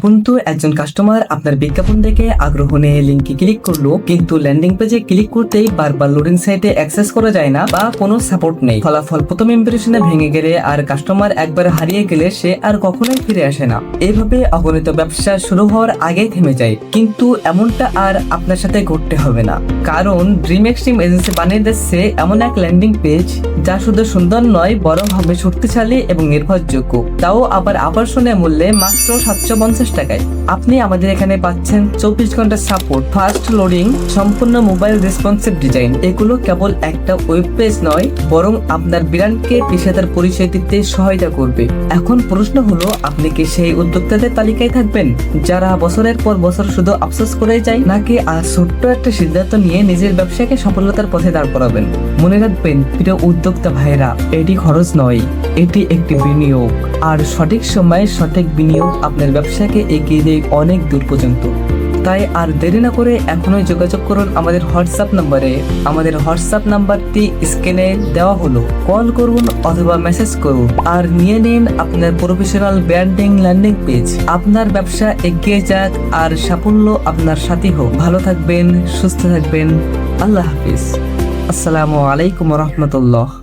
ভাবুন তো একজন কাস্টমার আপনার বিজ্ঞাপন দেখে আগ্রহ নিয়ে লিঙ্কে ক্লিক করল, কিন্তু ল্যান্ডিং পেজে ক্লিক করতেই বারবার লোডিং সাইটে অ্যাক্সেস করা যায় না বা কোনো সাপোর্ট নেই। ফলাফল প্রথম ইমপ্রেশনে ভেঙে গেলে আর কাস্টমার একবার হারিয়ে গেলে সে আর কখনোই ফিরে আসে না। এইভাবে অগণিত ব্যবসা শুরু হওয়ার আগেই থেমে যায়, কিন্তু এমনটা আর আপনার সাথে ঘটতে হবে না। কারণ ড্রিম এক্সট্রিম এজেন্সি বানিয়ে দিচ্ছে এমন এক ল্যান্ডিং পেজ যা শুধু সুন্দর নয়, বরং হবে শক্তিশালী এবং নির্ভরযোগ্য। তাও আবার আকর্ষণীয় মূল্যে মাত্র সাতশো পঞ্চাশ টাকায়। আপনি আমাদের এখানে পাচ্ছেন চব্বিশ ঘণ্টা সাপোর্ট ফাস্ট লোডিং সম্পূর্ণ মোবাইল রেসপন্সিভ ডিজাইন এগুলো কেবল একটা ওয়েব পেজ নয়, বরং আপনার ব্র্যান্ডকে পেশাদার পরিচয় দিতে সহায়তা করবে। এখন প্রশ্ন হলো, আপনি কি সেই উদ্যোক্তাদের তালিকায় থাকবেন, যারা বছরের পর বছর শুধু আফসোস করে যায়, নাকি আর ছোট্ট একটা সিদ্ধান্ত নিয়ে নিজের ব্যবসাকে সফলতার পথে দাঁড় করাবেন? মনে রাখবেন, প্রিয় উদ্যোক্তা ভাইরা এটি খরচ নয়, এটি একটি বিনিয়োগ। আর সঠিক সময়ে সঠিক বিনিয়োগ আপনার ব্যবসাকে এগিয়ে দেয় অনেক দূর পর্যন্ত। তাই আর দেরি না করে এখনই যোগাযোগ করুন আমাদের হোয়াটসঅ্যাপ নম্বরে। আমাদের হোয়াটসঅ্যাপ নাম্বারটি স্ক্রিনে দেওয়া হলো। কল করুন অথবা মেসেজ করুন। আর নিয়ে নিন আপনার প্রফেশনাল ব্র্যান্ডিং ল্যান্ডিং পেজ। আপনার ব্যবসা এগিয়ে যাক আর সাফল্য আপনার সাথী হোক। ভালো থাকবেন, সুস্থ থাকবেন। আল্লাহ হাফিজ। আসসালামু আলাইকুম রহমতুল্লাহ।